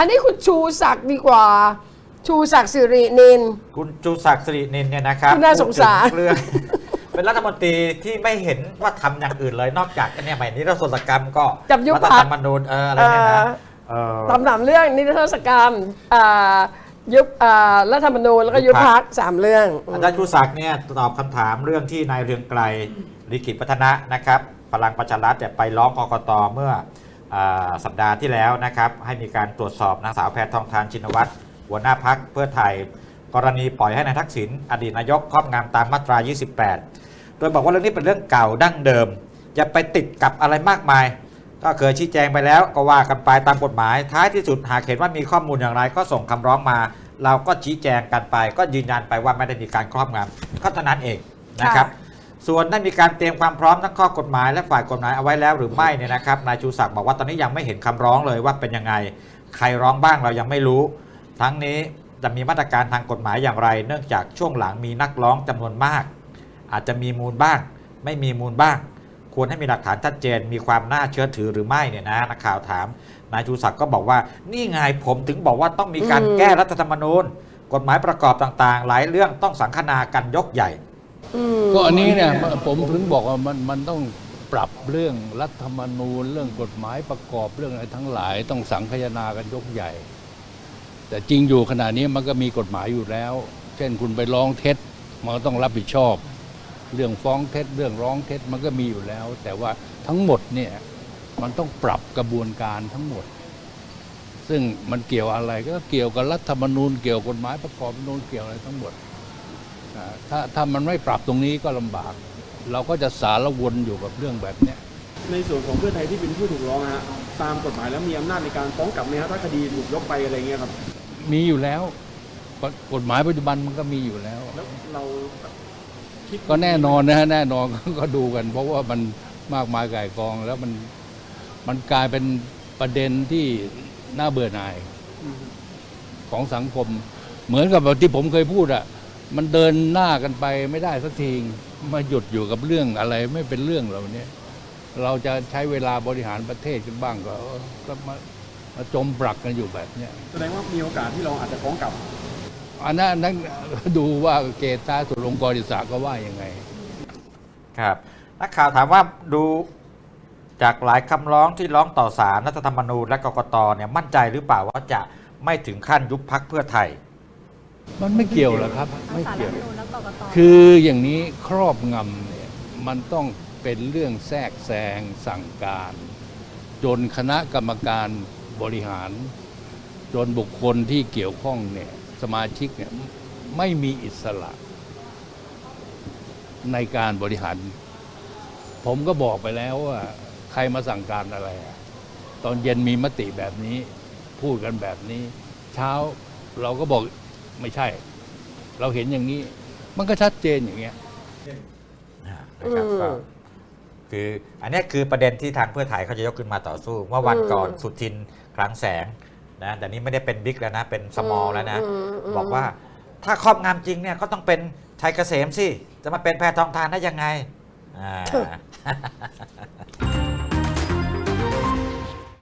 อันนี้คุณชูศักดิ์ดีกว่า ชูศักดิ์สิรินิน คุณจูศักดิ์สิรินินเนี่ยนะครับคุณน่าสงสาร พูดถึเรื่อง เป็นรัฐมนตรีที่ไม่เห็นว่าทำอย่างอื่นเลยนอกจากเนี่ยใหม่นิรโทษกรรมก็กับยุบรัฐพรรธค รรมนูญเอออะไรเนี่ยนะเออ ตำหนัเรื่องนิรโทษกรรมอ่ายุบอ่ารัฐธรรมนูญแล้วก็ยุยุบบพรพัรกคสามเรื่อง อาจารย์ชูศักดิ์เนี่ยตอบคำถามเรื่องที่นายเรืองไกรลิขิตพัฒนะนะครับพลังประชารัฐเนี่ยไปร้องกกตเมื่ออา สัปดาห์ที่แล้วนะครับให้มีการตรวจสอบนางสาวแพทองทานชินวัตรหัวหน้าพักเพื่อไทย กรณีปล่อยให้นายทักษิณอดีตนายกครอบงำตามมาตรา 28 โดยบอกว่าเรื่องนี้เป็นเรื่องเก่าดั้งเดิม อย่าไปติดกับอะไรมากมาย ก็เคยชี้แจงไปแล้วก็ว่ากันไปตามกฎหมาย ท้ายที่สุดหากเห็นว่ามีข้อมูลอย่างไร ก็ส่งคำร้องมา เราก็ชี้แจงกันไป ก็ยืนยันไปว่าไม่ได้มีการครอบงำก็เท่านั้นเองนะครับ ส่วนได้มีการเตรียมความพร้อมทั้งข้อกฎหมายและฝ่ายกฎหมายเอาไว้แล้วหรือไม่เนี่ยนะครับนายชูศักดิ์บอกว่าตอนนี้ยังไม่เห็นคำร้องเลยว่าเป็นยังไง ใครร้องบ้างเรายังไม่รู้ ทั้งนี้จะมีมาตรการทางกฎหมายอย่างไร เนื่องจากช่วงหลังมีนักร้องจำนวนมาก อาจจะมีมูลบ้าง ไม่มีมูลบ้าง ควรให้มีหลักฐานชัดเจน มีความน่าเชื่อถือหรือไม่เนี่ยนะนักข่าวถามนายชูศักดิ์ก็บอกว่านี่ไงผมถึงบอกว่าต้องมีการอืมแก้รัฐธรรมนูญ กฎหมายประกอบต่างๆ หลายเรื่องต้องสังคนากันยกใหญ่อืม ก็อันนี้เนี่ยผมถึงบอกว่ามันมันต้องปรับเรื่องรัฐธรรมนูญ เรื่องกฎหมายประกอบเรื่องอะไรทั้งหลายต้องสังคายนากันยกใหญ่ แต่จริงอยู่ขณะนี้มันก็มีกฎหมายอยู่แล้ว เช่นคุณไปร้องเท็จมันก็ต้องรับผิดชอบ เรื่องฟ้องเท็จ เรื่องร้องเท็จมันก็มีอยู่แล้ว แต่ว่าทั้งหมดเนี่ยมันต้องปรับกระบวนการทั้งหมด ซึ่งมันเกี่ยวอะไรก็เกี่ยวกับรัฐธรรมนูญเกี่ยวกับกฎหมายประกอบรัฐธรรมนูญเกี่ยวอะไรทั้งหมดอ่า ถ้าถ้ามันไม่ปรับตรงนี้ก็ลำบาก เราก็จะสารวนอยู่กับเรื่องแบบเนี้ย ในส่วนของเพื่อไทยที่เป็นผู้ถูกร้องฮะตามกฎหมายแล้วมีอำนาจในการฟ้องกลับไหมฮะถ้าคดีถูกยกไปอะไรเงี้ยครับมีอยู่แล้วกฎกฎหมายปัจจุบันมันก็มีอยู่แล้ว แล้วเราคิดก็แน่นอนนะฮะแน่นอน ก็ดูกัน เพราะว่ามันมากมายก่ายกองแล้วมันมันกลายเป็นประเด็นที่น่าเบื่อหน่ายอืม ของสังคม เหมือนกับที่ผมเคยพูดอะ มันเดินหน้ากันไปไม่ได้สักทีมาหยุดอยู่กับเรื่องอะไรไม่เป็นเรื่องเหล่านี้เราจะใช้เวลาบริหารประเทศกันบ้างก็เออก็มามาจมปลักกันอยู่แบบเนี้ยแสดงว่ามีโอกาสที่เราอาจจะฟ้องกลับอันนั้นอันนั้นดูว่าเกตตาสุลงกรอิสาก็ว่ายังไง ครับนักข่าวถามว่าดูจากหลายคำร้องที่ร้องต่อศาลรัฐธรรมนูญและกกตเนี่ยมั่นใจหรือเปล่าว่าจะไม่ถึงขั้นยุบพักเพื่อไทย มันไม่เกี่ยวหรอกครับ ไม่สารเกี่ยวรัฐธรรมนูญและกกตคืออย่างนี้ครอบงำเนี่ยมันต้องเป็นเรื่องแทรกแซงสั่งการ จนคณะกรรมการบริหาร จนบุคคลที่เกี่ยวข้องเนี่ยสมาชิกเนี่ยไม่มีอิสระ ในการบริหาร ผมก็บอกไปแล้วว่า ใครมาสั่งการอะไรอะตอนเย็นมีมติแบบนี้ พูดกันแบบนี้ เช้าเราก็บอก ไม่ใช่ เราเห็นอย่างนี้ มันก็ชัดเจนอย่างเงี้ย นะครับอืมก็คืออันเนี้ยคือประเด็นที่ทางเพื่อไทยเขาจะยกขึ้นมาต่อสู้เมื่อวันอืมก่อนสุทินคลังแสงนะแต่นี้ไม่ได้เป็นบิ๊กแล้วนะ เป็นสมอลแล้วนะอืมอืมบอกว่าถ้าครอบงำจริงเนี่ยก็ต้องเป็นชัยเกษมสิ จะมาเป็นแพทองทานได้ยังไงอ่า